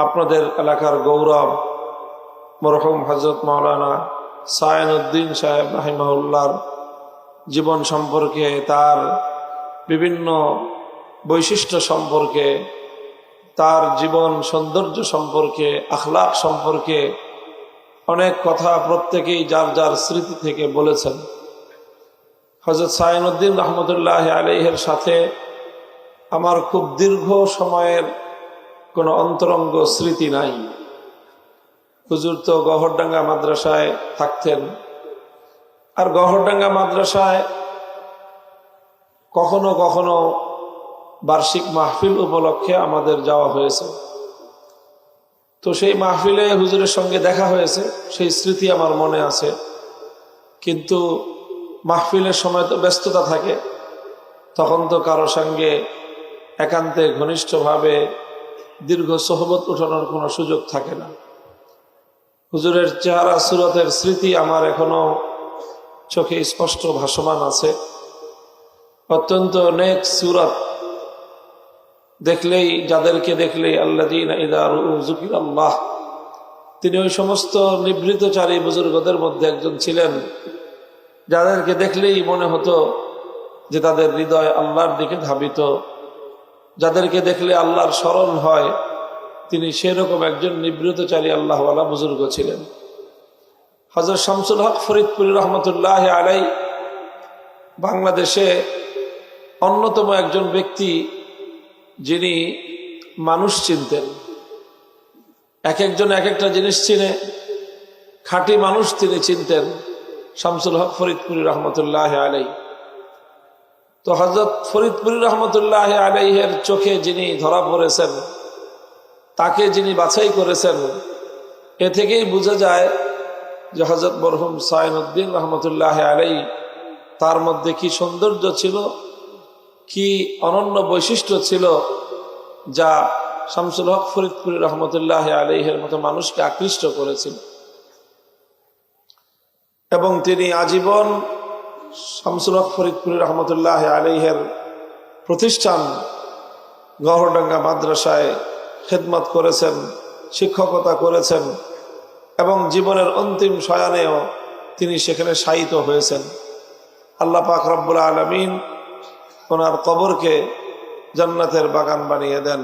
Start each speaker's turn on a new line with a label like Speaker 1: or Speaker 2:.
Speaker 1: আপনাদের এলাকার গৌরব, মরহুম হজরত মাওলানা সায়নউদ্দিন সাহেব রাহিমাহুল্লার জীবন সম্পর্কে, তার বিভিন্ন বৈশিষ্ট্য সম্পর্কে, তার জীবন সৌন্দর্য সম্পর্কে আখলাক সম্পর্কে অনেক কথা প্রত্যেকেই যার যার স্মৃতি থেকে বলেছেন। হজরত সাইনুদ্দিন রহমতুল্লাহ আলহের সাথে আমার খুব দীর্ঘ সময়ের কোনো অন্তরঙ্গ স্মৃতি নাই। হুজুর তো গহরডাঙ্গা মাদ্রাসায় থাকতেন। আর গহরডাঙ্গা মাদ্রাসায় কখনো কখনো বার্ষিক মাহফিল উপলক্ষে আমাদের যাওয়া হয়েছে। তো সেই মাহফিলে হুজুরের সঙ্গে দেখা হয়েছে, সেই স্মৃতি আমার মনে আছে। কিন্তু মাহফিলের সময় তো ব্যস্ততা থাকে। তখন তো কারও সঙ্গে একান্তে ঘনিষ্ঠভাবে দীর্ঘ সহবত উঠানোর কোনো সুযোগ থাকে না। হুজুরের চেহারা, সুরতের স্মৃতি আমার এখনও চোখে স্পষ্ট ভাসমান আছে। অত্যন্ত নেক সুরত। দেখলেই, যাদেরকে দেখলেই আল্লাদিন জুকির আল্লাহ তিনি ওই সমস্ত নিবৃতচারী বুজুর্গদের মধ্যে একজন ছিলেন। যাদেরকে দেখলেই মনে হতো যে তাদের হৃদয় আল্লাহর দিকে ধাবিত। যাদেরকে দেখলে আল্লাহর স্মরণ হয়, তিনি সেরকম একজন নিবৃতচারী আল্লাহওয়ালা বুজুর্গ ছিলেন। হজরত শামসুল হক ফরিদপুরি রহমতুল্লাহ আলাই বাংলাদেশে অন্যতম একজন ব্যক্তি যিনি মানুষ চিনতেন। এক একজন এক একটা জিনিস চিনে, খাঁটি মানুষ তিনি চিনতেন, শামসুল হক ফরিদপুরি রহমতুল্লাহ আলাই তো হজরত ফরিদপুরি রহমতুল্লাহ আলাইহের চোখে যিনি ধরা পড়েছেন, তাকে যিনি বাছাই করেছেন, এ থেকেই বোঝা যায় যে হজরত মরহুম সাইনুদ্দিন রহমতুল্লাহ আলাই তার মধ্যে কি সৌন্দর্য ছিল, কি অনন্য বৈশিষ্ট্য ছিল যা শামসুল হক ফরিদপুরি রহমতুল্লাহ আলহের মতো মানুষকে আকৃষ্ট করেছিল। এবং তিনি আজীবন শামসুল হক ফরিদপুরি রহমতুল্লাহ আলহের প্রতিষ্ঠান গহরডাঙ্গা মাদ্রাসায় খেদমত করেছেন, শিক্ষকতা করেছেন এবং জীবনের অন্তিম শয়ানেও তিনি সেখানে শায়িত হয়েছেন। আল্লাহ পাক রব্বুল আলমিন ওনার কবরকে জান্নাতের বাগান বানিয়ে দেন।